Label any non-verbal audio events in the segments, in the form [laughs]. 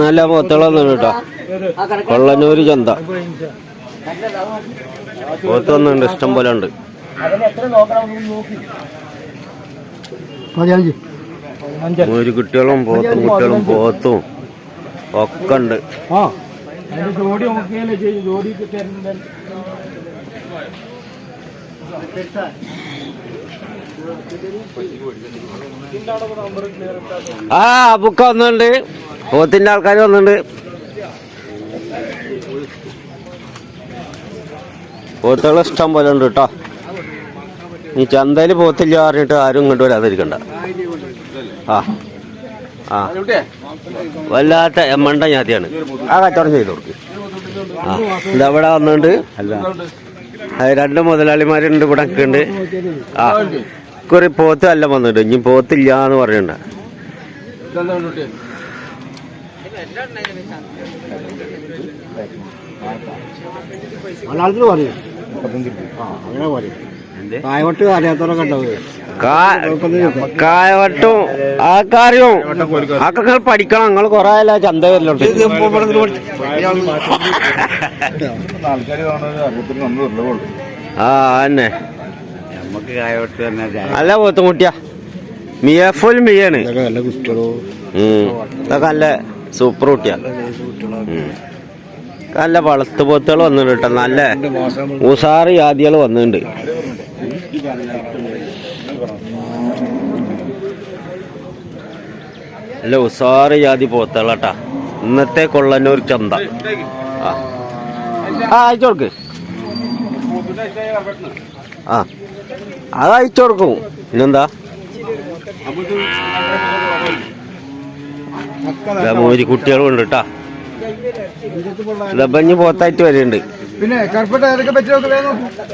നല്ല പോത്തുകളൊന്നും കേട്ടോ. കൊള്ളനൂര് ചന്ത. പോത്തൊന്നുണ്ട് ഇഷ്ടം പോലെ ഉണ്ട്. ഒരു കുട്ടികളും പോത്തും കുട്ടികളും പോത്തും ഒക്കെ ഉണ്ട്. ജോഡി നോക്കിയാലേ ചെയ്യും. ജോഡി ആ ബുക്ക വന്നുണ്ട് പോത്തിന്റെ ആൾക്കാർ വന്നുണ്ട് പോത്തുകൾ ഇഷ്ടം പോലെ ഉണ്ട് കേട്ടോ ഈ ചന്തയിൽ പോത്തില്ല പറഞ്ഞിട്ട് ആരും ഇങ്ങോട്ട് വരാതിരിക്കണ്ട. ആ ആ. വല്ലാത്ത എമ്മണ്ട ഞാത്തിയാണ് ആ കച്ചവടം ചെയ്ത് കൊടുക്ക്. ആ ഇതവിടെ വന്നുണ്ട് അല്ല രണ്ട് മുതലാളിമാരുണ്ട് ഇവിടെ ഉണ്ട് ആ. കുറി പോത്ത് അല്ല വന്നിട്ട് ഇനി പോത്തില്ല എന്ന് പറയണ്ട. മലയാളത്തിൽ പറയും. ആ അങ്ങനെ പറയും. കായവട്ട് അറിയാത്തവരൊക്കെ ഉണ്ടാവും കായവട്ടും ആ കാര്യവും അതൊക്കെ നിങ്ങൾ പഠിക്കണം. നിങ്ങൾ കൊറേ അല്ല ചന്ത വരലോട്ട് ആ തന്നെ നല്ല പോത്തും കുട്ടിയാ മിയാണ്. നല്ല കുട്ടികളോ? ഉം. ഇതൊക്കെ നല്ല സൂപ്പർ കുട്ടിയാ. നല്ല വളർത്തു പോത്തുകൾ വന്നിട്ടുണ്ട് കേട്ടോ. നല്ല ഉസാറ് ജാതികൾ വന്നിട്ടുണ്ട്. നല്ല ഉസാറ് ജാതി പോത്തുകളാട്ടാ ഇന്നത്തെ കൊള്ളന്നൂർ ചന്ത. ആ. ആ അയച്ചു കൊടുക്ക്. ആ. അത് അയച്ചു കൊടുക്കും പിന്നെന്താ മോരി കുട്ടികളും ഉണ്ട് കേട്ടാ ഇതപ്പഞ്ഞ് പോത്തായിട്ട് വരുന്നുണ്ട് പിന്നെ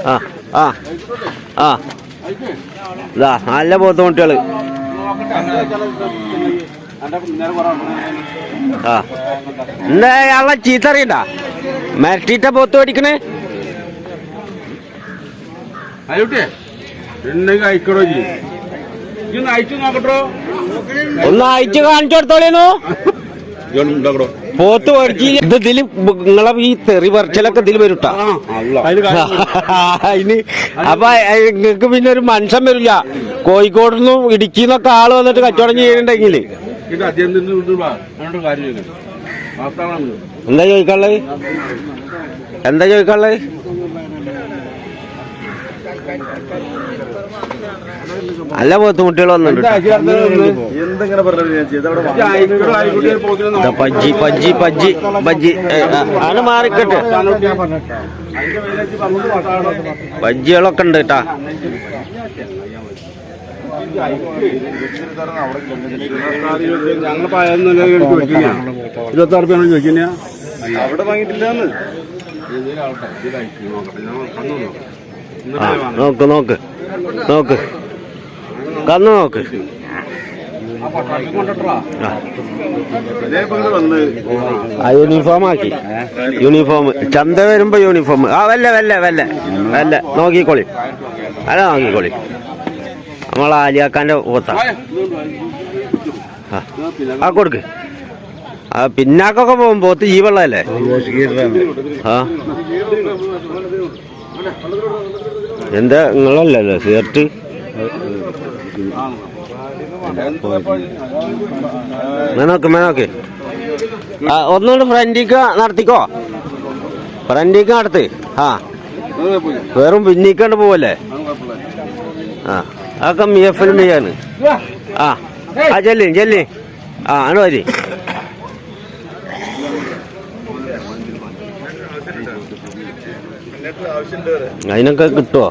ആ ആ ആ. ഇതാ നല്ല പോത്ത കുട്ടികൾ. ആ. എന്താ അയാളെ ചീത്ത അറിയണ്ട? മരട്ടിട്ട പോത്ത് പഠിക്കണേ? അയ്യോട്ടെ ഉണ്ടെങ്കിൽ അയക്കടോ ജി ഇതൊന്ന് അയച്ചു നോക്കട്ടോ. ഒന്ന് അയച്ചു കാണിച്ചു കൊടുത്തോളേന്നു പോത്ത് ഇത് ഇതിൽ നിങ്ങളെ ഈ തെറി പറിച്ചലൊക്കെ ഇതിൽ വരൂട്ടാ [laughs] അതിന് അപ്പൊ നിങ്ങക്ക് പിന്നെ ഒരു മനുഷ്യൻ വരില്ല. കോഴിക്കോട് നിന്നും ഇടുക്കി എന്നൊക്കെ ആൾ വന്നിട്ട് കച്ചവടം ചെയ്യുന്നുണ്ടെങ്കിൽ വാർത്താളാണ് എന്താ ചോദിക്കാനുള്ളത്? എന്താ ചോദിക്കാനുള്ളത്? നല്ല പോത്തിന് ഇതാ പജ്ജി പജ്ജി പജ്ജി പജ്ജി ആണ് മാറിക്കട്ടെ. പജ്ജികളൊക്കെ ഉണ്ട് കേട്ടാ. ഞങ്ങൾ പതിനൊന്നല്ല ചോദിക്കുന്ന അവിടെ വാങ്ങിയിട്ടില്ലാന്ന്. നോക്ക് നോക്ക് നോക്ക്. കന്ന് യൂണിഫോം ആക്കി. യൂണിഫോം ചന്ത വരുമ്പോ യൂണിഫോം ആ വല്ല വല്ല വല്ല വല്ല. നോക്കിക്കോളി. അല്ല നോക്കിക്കോളി. നമ്മൾ ആലിയാക്കാന്റെ പോത്ത ആ കൊടുക്ക്. ആ പിന്നാക്കൊക്കെ പോകും പോത്ത് ജീവുള്ളതല്ലേ? ആ. എന്താ നിങ്ങളല്ലല്ലോ സീർട്ട് മേനോക്ക് മേനോക്ക് ആ ഒന്നുകൂടെ ഫ്രണ്ടിക്ക് നടത്തിക്കോ. ഫ്രണ്ടിക്ക് നടത്ത്. ആ. വെറും പിന്നിക്കാണ്ട് പോവല്ലേ? ആ. അതൊക്കെ മി എഫ് മിയാണ്. ആ. ആ ചെല്ലി ചെല്ലി. ആ ആണ് വരി. അതിനൊക്കെ കിട്ടുമോ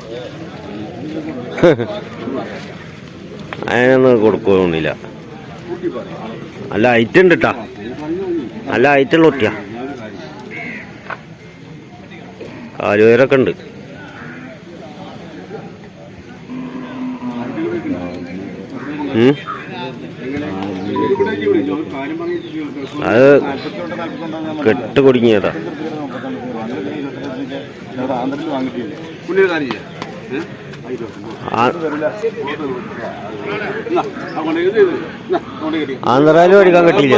അതിനൊന്നും കൊടുക്കുന്നില്ല. നല്ല ഐറ്റം ഉണ്ട് കേട്ടാ നല്ല ഐറ്റുള്ള ഒട്ടിയാ കാലുവേരൊക്കെ ഉണ്ട്. അത് കെട്ട് കുടുങ്ങിയതാ. ചെയ്യാം ആ- കിട്ടില്ല. ആന്ധ്രയിലും കിട്ടിയില്ല?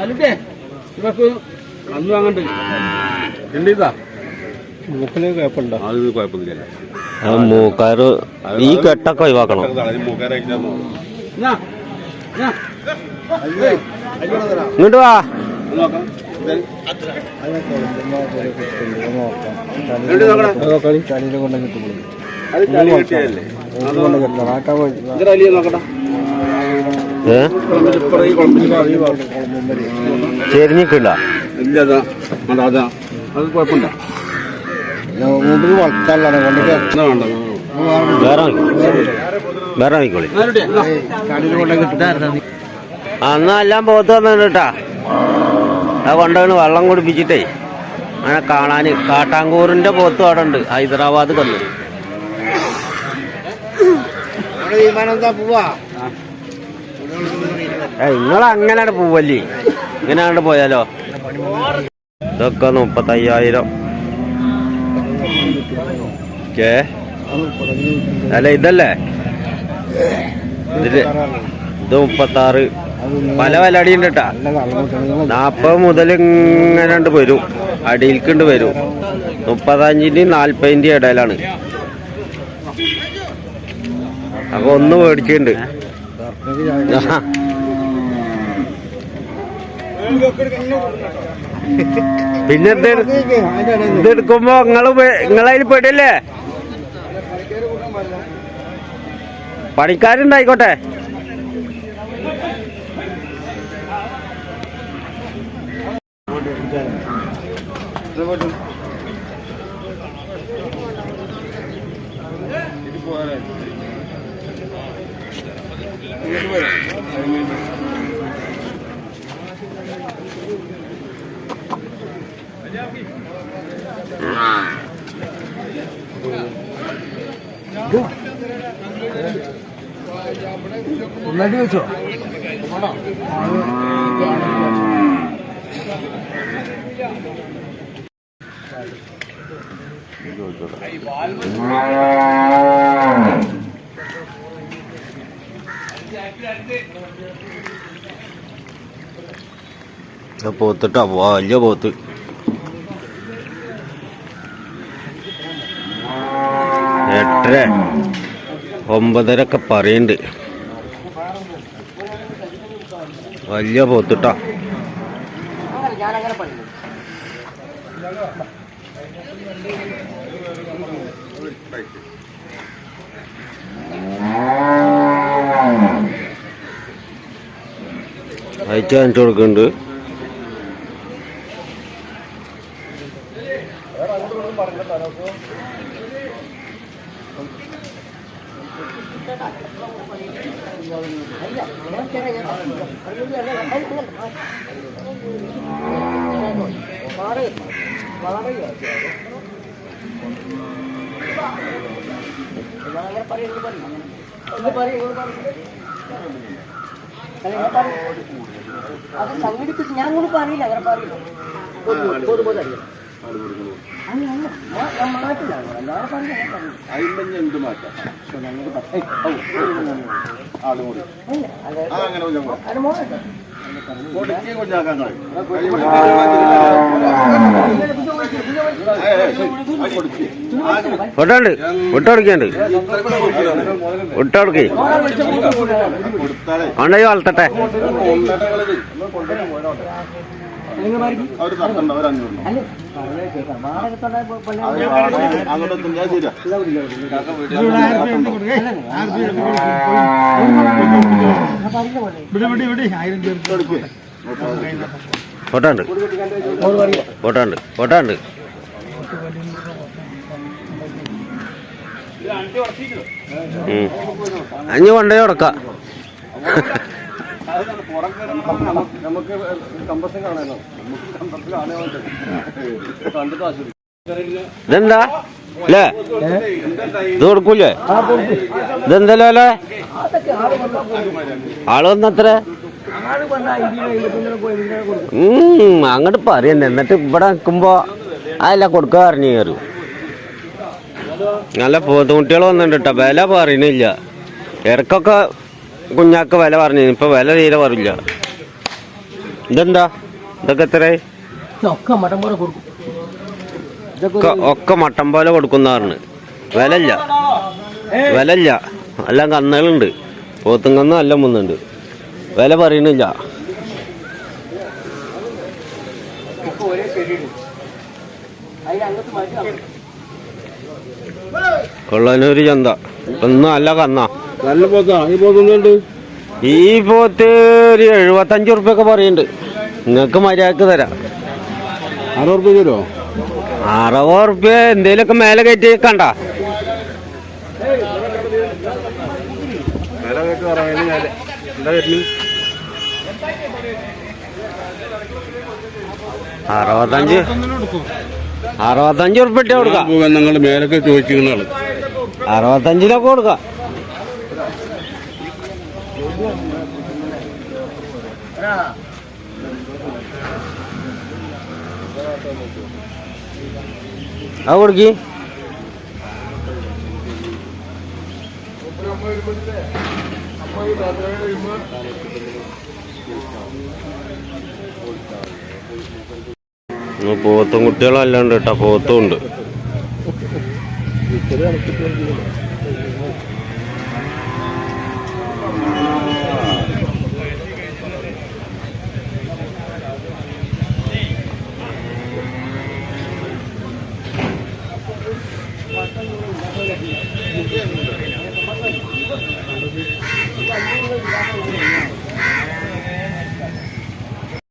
അല്ലേ ഇവർക്ക് അന്ന് വാങ്ങണ്ടേ ഉണ്ട് ഇതാ മൂക്കിന് കുഴപ്പമുണ്ടോ? അത് കുഴപ്പമൊന്നുമില്ല. ആ മൂക്കാറ് ഈ കെട്ടൊക്കെ ഒഴിവാക്കണം. ഇങ്ങോട്ട് വാ. ചളിയിൽ കൊണ്ട് കിട്ടുള്ളൂ ചെരിഞ്ഞിക്കില്ല ഇല്ല അതാ. അതാ. അത് കുഴപ്പമില്ല. മുമ്പിൽ വളർത്താനാണ് കൊണ്ട് എന്നാ വേണ്ട വേറെ വാങ്ങിക്കോളി അന്നാ എല്ലാം പോത്ത് വന്നിട്ടാ അത് കൊണ്ടുവന്ന് വെള്ളം കുടിപ്പിച്ചിട്ടേ. അങ്ങനെ കാണാന് കാട്ടാങ്കൂറിന്റെ പോത്ത് അവിടെ ഉണ്ട്. ഹൈദരാബാദ് കന്ന്. വിമാനം എന്താ പോവാ. നിങ്ങൾ അങ്ങനെ പോവല്ലേ ഇങ്ങനെ അങ്ങോട്ട് പോയാലോ? ഇതൊക്കെ മുപ്പത്തയ്യായിരം. കേ അല്ല ഇതല്ലേ? ഇതിൽ ഇത് മുപ്പത്താറ്. പല പല കേട്ടാ നല്ല കള്ളം നാപ്പത് മുതൽ ഇങ്ങനെ ഉണ്ട് വരും. അടിയിൽക്കുണ്ട് വരും. മുപ്പത്തഞ്ചിന്റെയും നാൽപ്പതിന്റെയും ഇടയിലാണ്. അപ്പൊ ഒന്ന് മേടിച്ചിട്ടുണ്ട് ആ. പിന്നെ ഇതെടുക്കുമ്പോ നിങ്ങൾ നിങ്ങളതിൽ പെടില്ലേ? പണിക്കാരുണ്ടായിക്കോട്ടെ. ഒന്നായിട്ട് വെച്ചോ. പോത്തിട്ടാ വലിയ പോത്ത്. എട്ടര ഒമ്പതരൊക്കെ പറയുന്നുണ്ട് വലിയ പോത്തുട്ട. അയച്ചു കാണിച്ചു കൊടുക്കുന്നുണ്ട്. അങ്ങനെ പറയില്ല പൊതു അറിയാം അല്ല അല്ല ഞാൻ- ഞാൻ മാറ്റിലാണ് എല്ലാവരും പറഞ്ഞു ഞാൻ പറയില്ല കൂടി ആ അങ്ങനെ കൊഞ്ചം കൂടെ. അത് മോശം കൊടുക്കി വിട്ടുകൊടുക്കുന്നുണ്ട് വിട്ടുകൊടുക്കേ കൊടുത്താലേ കൊണ്ടുപോയി വളർത്തട്ടെ. കൊണ്ടകളത് പൊട്ടാണ്ട്. പൊട്ടാണ്ട്. ഫോട്ടോ ഉണ്ട് ഫോട്ടോ ഉണ്ട് അഞ്ഞ് കൊണ്ടുപോയി കൊടുക്കാം ഇതെന്താ? അല്ലേ ഇത് കൊടുക്കൂലേ ഇതെന്തല്ലോ അല്ലേ. ആൾ വന്നത്ര? അങ്ങോട്ട് പറയുന്നേ. എന്നിട്ട് ഇവിടെ നിൽക്കുമ്പോ അതെല്ലാം കൊടുക്കുക പറഞ്ഞു കയറും നല്ല പോത്തുകുട്ടികൾ വന്നിട്ടുണ്ട് കേട്ടോ വില പറയണില്ല. ഇടക്കൊക്കെ കുഞ്ഞാക്ക് വില പറഞ്ഞു ഇപ്പൊ വില തീരെ പറയില്ല. ഇതെന്താ? ഇതൊക്കെ എത്രയായി ഒക്കെ മട്ടം പോലെ കൊടുക്കും. ഒക്കെ ഒക്കെ മട്ടം പോലെ കൊടുക്കുന്ന പറഞ്ഞു. വിലല്ല. വിലല്ല. എല്ലാം കന്നുകളുണ്ട്. പോത്തും കന്ന് എല്ലാം വന്നുണ്ട് വില പറയണില്ല. കൊള്ളനൂര് ചന്ത. ഒന്നും അല്ല കന്ന. നല്ല പോത്താ. ഈ പോത്ത് ഒരു എഴുപത്തഞ്ച് ഉറുപ്പ്യൊക്കെ പറയുന്നുണ്ട് നിങ്ങൾക്ക് മര്യാദയ്ക്ക് തരാം. അറുപത് റുപ്യ തരുമോ അറുപത് ഉറുപ്പ്യ എന്തേലൊക്കെ മേലെ കയറ്റി കണ്ട അറുപത്തഞ്ച്. അറുപത്തഞ്ച് ഉറുപ്പിട്ട് കൊടുക്കാം. നിങ്ങൾ മേലൊക്കെ ചോദിച്ചിരുന്ന ആൾ അറുപത്തഞ്ചിനൊക്കെ കൊടുക്കാം. അത് കൊടുക്കി. പോത്തും കുട്ടികളല്ലാണ്ട് കേട്ടാ. പോത്തും ഉണ്ട്.